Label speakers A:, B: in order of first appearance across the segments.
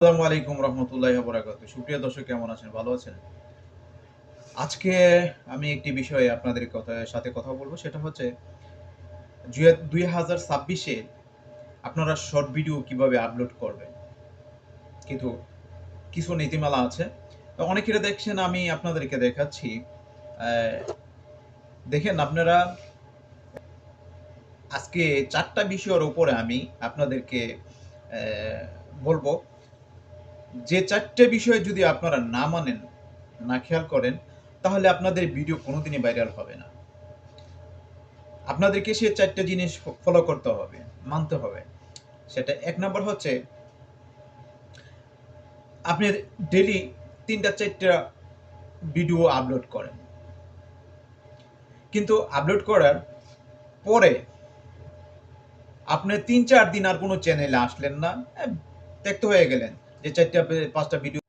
A: আসসালামু আলাইকুম রহমতুল্লাহ বরাকাত সুপ্রিয় দর্শক, কেমন আছেন? ভালো আছেন? আজকে আমি একটি বিষয়ে আপনাদের সাথে কথা বলব। সেটা হচ্ছে, দুই হাজার ছাব্বিশে আপনারা শর্ট ভিডিও কীভাবে আপলোড করবেন? কিন্তু কিছু নীতিমালা আছে। তো অনেকেরা দেখছেন, আমি আপনাদেরকে দেখাচ্ছি। দেখেন আপনারা, আজকে চারটা বিষয়ের উপরে আমি আপনাদেরকে বলব। যে চারটে বিষয় যদি আপনারা না মানেন, না খেয়াল করেন, তাহলে আপনাদের ভিডিও কোনোদিনই ভাইরাল হবে না। আপনাদেরকে সে চারটে জিনিস ফলো করতে হবে, মানতে হবে। সেটা এক নম্বর হচ্ছে, আপনি ডেলি তিনটা চারটা ভিডিও আপলোড করেন। কিন্তু আপলোড করার পরে আপনি তিন চার দিন আর কোনো চ্যানেলে আসলেন না ত্যক্ত হয়ে গেলেন। যে চারটা পাঁচটা ভিডিও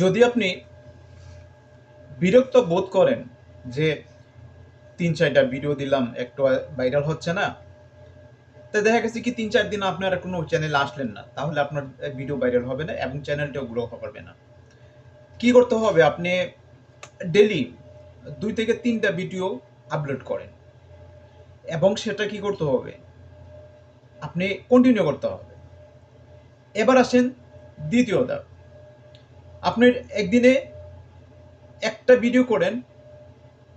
A: যদি আপনি বিরক্ত বোধ করেন যে তিন চারটা ভিডিও দিলাম, একটু ভাইরাল হচ্ছে না, তো দেখা গেছে কি তিন চার দিন আপনারা কোনো চ্যানেলে আসলেন না, তাহলে আপনার ভিডিও ভাইরাল হবে না এবং চ্যানেলটাও গ্রো করবে না। কি করতে হবে? আপনি ডেলি দুই থেকে তিনটা ভিডিও আপলোড করেন এবং সেটা কি করতে হবে? আপনি কন্টিনিউ করতে হবে। এবার আসেন দ্বিতীয় ধাপ আপনি একদিনে একটা ভিডিও করেন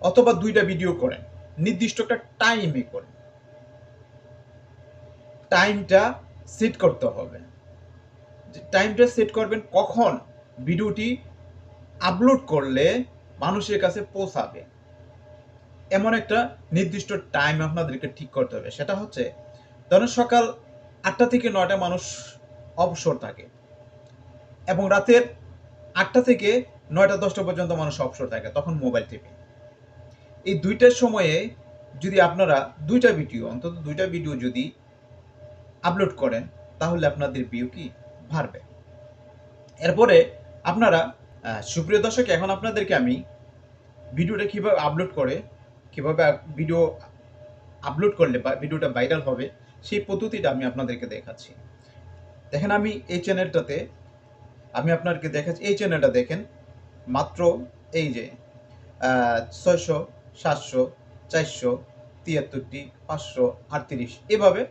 A: অথবা দুইটা ভিডিও করেন, নির্দিষ্ট একটা টাইমে করেন। টাইমটা সেট করতে হবে। টাইমটা সেট করবেন কখন ভিডিওটি আপলোড করলে মানুষের কাছে পৌঁছাবে। এমন একটা নির্দিষ্ট টাইম আপনাদেরকে ঠিক করতে হবে। সেটা হচ্ছে ধরেন সকাল আটটা থেকে নয়টা মানুষ অবসর থাকে। এবং রাতের আটটা থেকে নয়টা, দশটা পর্যন্ত মানুষ অবসর থাকে, তখন মোবাইল টিপে। এই দুইটার সময়ে যদি আপনারা দুইটা ভিডিও, অন্তত দুইটা ভিডিও যদি আপলোড করেন, তাহলে আপনাদের ভিউ কি বাড়বে? এরপরে আপনারা সুপ্রিয় দর্শক, এখন আপনাদেরকে আমি ভিডিওটা কীভাবে আপলোড করে, কীভাবে ভিডিও আপলোড করলে ভিডিওটা ভাইরাল হবে, সেই পদ্ধতিটা আমি আপনাদেরকে দেখাচ্ছি। দেখেন আমি এই চ্যানেলটাতে আমি আপনাকে দেখাচ্ছি, এই চ্যানেলটা দেখেন, মাত্র এই যে ছয়শো, সাতশো, চারশো, তিয়াত্তরটি, পাঁচশো, আটত্রিশ, এভাবে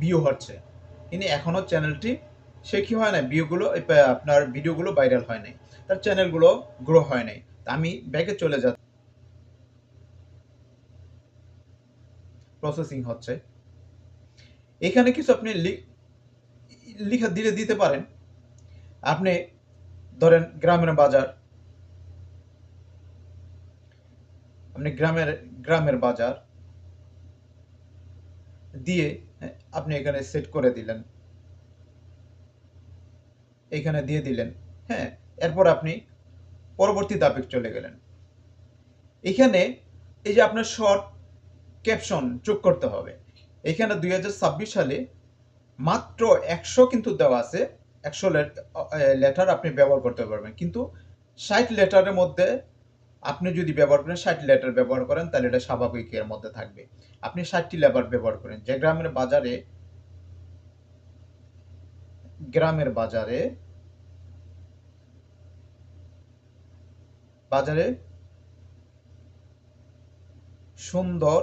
A: ভিউ হচ্ছে। কিন্তু এখনও চ্যানেলটি সে কি হয় না ভিউগুলো আপনার ভিডিওগুলো ভাইরাল হয় নাই, তার চ্যানেলগুলো গ্রো হয় নাই। আমি ব্যাগে চলে যাচ্ছি প্রসেসিং হচ্ছে। এখানে কিছু আপনি লিখা দিলে দিতে পারেন। আপনি ধরেন গ্রামের বাজার। আপনি গ্রামের গ্রামের বাজার দিয়ে আপনি এখানে সেট করে দিলেন। এখানে দিয়ে দিলেন। হ্যাঁ এরপর আপনি পরবর্তী ধাপে চলে গেলেন। এখানে এই যে আপনার শর্ট ক্যাপশন যোগ করতে হবে। এখানে দুই হাজার ছাব্বিশ সালে মাত্র একশো কিন্তু দেওয়া আছে। একশো লেটার আপনি ব্যবহার করতে পারবেন। কিন্তু ষাট লেটারের মধ্যে আপনি যদি ব্যবহার করেন, ষাট লেটার ব্যবহার করেন, তাহলে এটা স্বাভাবিকের মধ্যে থাকবে। আপনি ষাটটি লেবার ব্যবহার করেন। যে গ্রামের বাজারে গ্রামের বাজারে বাজারে সুন্দর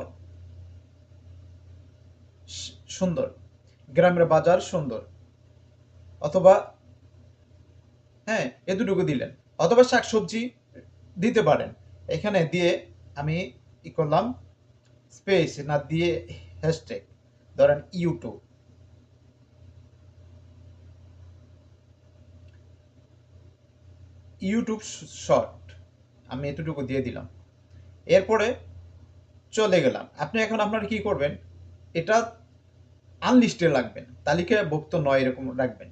A: সুন্দর গ্রামের বাজার সুন্দর। অথবা হ্যাঁ এ দুটুকু দিলেন। অথবা শাকসবজি দিতে পারেন। এখানে দিয়ে আমি ই করলাম স্পেস না দিয়ে হ্যাশট্যাগ ধরেন ইউটিউব ইউটিউব শর্ট আমি এতটুকু দিয়ে দিলাম। এরপরে চলে গেলাম। আপনি এখন আপনার কি করবেন? এটা আনলিস্টে রাখবেন তালিকায় ভুক্ত নয় এরকম রাখবেন।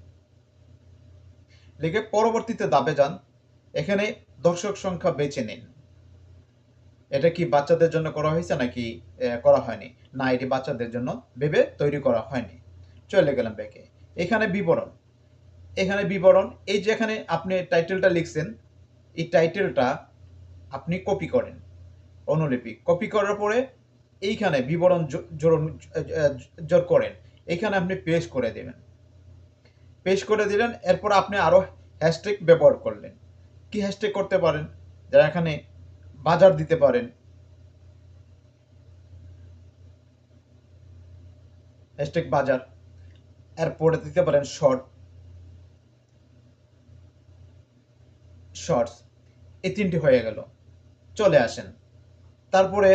A: লিখে পরবর্তীতে দাবে যান, এখানে দর্শক সংখ্যা বেছে নিন। এটা কি বাচ্চাদের জন্য করা হয়েছে নাকি করা হয়নি? না, এটি বাচ্চাদের জন্য ভেবে তৈরি করা হয়নি। চলে গেলাম ব্যাকে। এখানে বিবরণ। এখানে বিবরণ, এই যে এখানে আপনি টাইটেলটা লিখছেন, এই টাইটেলটা আপনি কপি করেন। অনুলিপি। কপি করার পরে এইখানে বিবরণ জোর করেন। এখানে আপনি পেশ করে দেবেন পেশ করে দিলেন, এরপর আপনি আরও হ্যাশট্যাগ ব্যবহার করলেন। কি হ্যাশট্যাগ করতে পারেন? যারা এখানে বাজার দিতে পারেন। হ্যাশট্যাগ বাজার। এরপরে দিতে পারেন শর্ট। শর্টস। এই তিনটি হয়ে গেল। চলে আসেন। তারপরে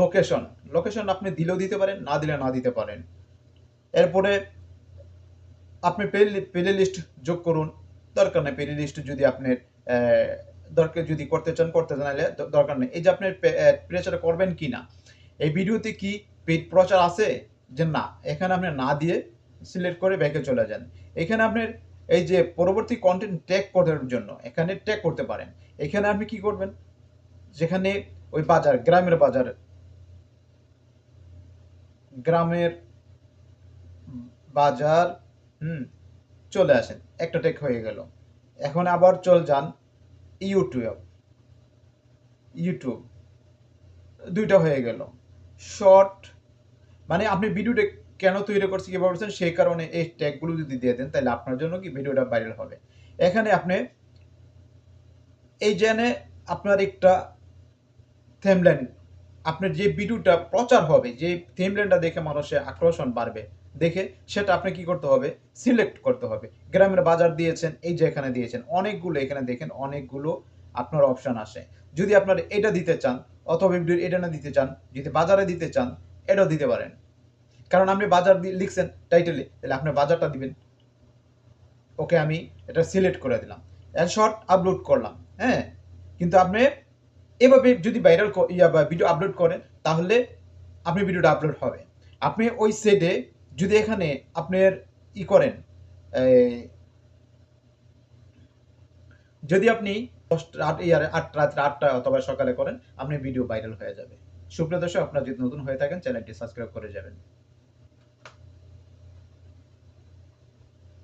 A: লোকেশন। লোকেশন আপনি দিলেও দিতে পারেন, না দিলে না দিতে পারেন। এরপরে আপনি প্লে লিস্ট যোগ করুন। দরকার নেই প্লে লিস্ট যদি আপনার দরকার যদি করতে চান, করতে নাহলে দরকার নেই। এই যে আপনি প্রচার করবেন কি না? এই ভিডিওতে কি পেড প্রচার আছে? যে না, এখানে আপনি না দিয়ে সিলেক্ট করে ব্যাকে চলে যান। এখানে আপনার এই যে পরবর্তী কন্টেন্ট ট্যাগ করার জন্য, এখানে ট্যাগ করতে পারেন। এখানে আপনি কি করবেন? যেখানে ওই বাজার, গ্রামের বাজার গ্রামের বাজার, হুম, চলে আসেন একটা টেক হয়ে গেল। এখন আবার চল যান ইউটিউব। ইউটিউব। দুইটা হয়ে গেল। শর্ট। মানে আপনি ভিডিওটা কেন তৈরি করছি কীভাবে করছেন, সেই কারণে এই ট্যাগগুলো যদি দিয়ে দেন, তাহলে আপনার জন্য কি ভিডিওটা ভাইরাল হবে। এখানে আপনি এই জেনে আপনার একটা থেমলাইন আপনার যে ভিডিওটা প্রচার হবে, যে থেমলাইনটা দেখে মানুষের আকর্ষণ বাড়বে, দেখে সেটা আপনি কি করতে হবে? সিলেক্ট করতে হবে। গ্রামের বাজার দিয়েছেন, এই যে এখানে দিয়েছেন, অনেকগুলো এখানে দেখেন, অনেকগুলো আপনার অপশন আসে। যদি আপনার এটা দিতে চান, অথবা ভিডিও এটা না দিতে চান, যদি বাজারে দিতে চান, এটাও দিতে পারেন। কারণ আপনি বাজার দিয়ে লিখছেন টাইটেলে তাহলে আপনি বাজারটা দিবেন। ওকে, আমি এটা সিলেক্ট করে দিলাম। শর্ট আপলোড করলাম হ্যাঁ? কিন্তু আপনি এভাবে যদি ভাইরাল ভিডিও আপলোড করেন, তাহলে আপনি ভিডিওটা আপলোড হবে। আপনি ওই সেটে যদি এখানে আপনার ই করেন যদি আপনি আট ইয়ার আটটা অথবা সকালে করেন, আপনি ভিডিও ভাইরাল হয়ে যাবে। সুপ্রিয় দর্শক, আপনার যদি নতুন হয়ে থাকেন, চ্যানেলটি সাবস্ক্রাইব করে যাবেন।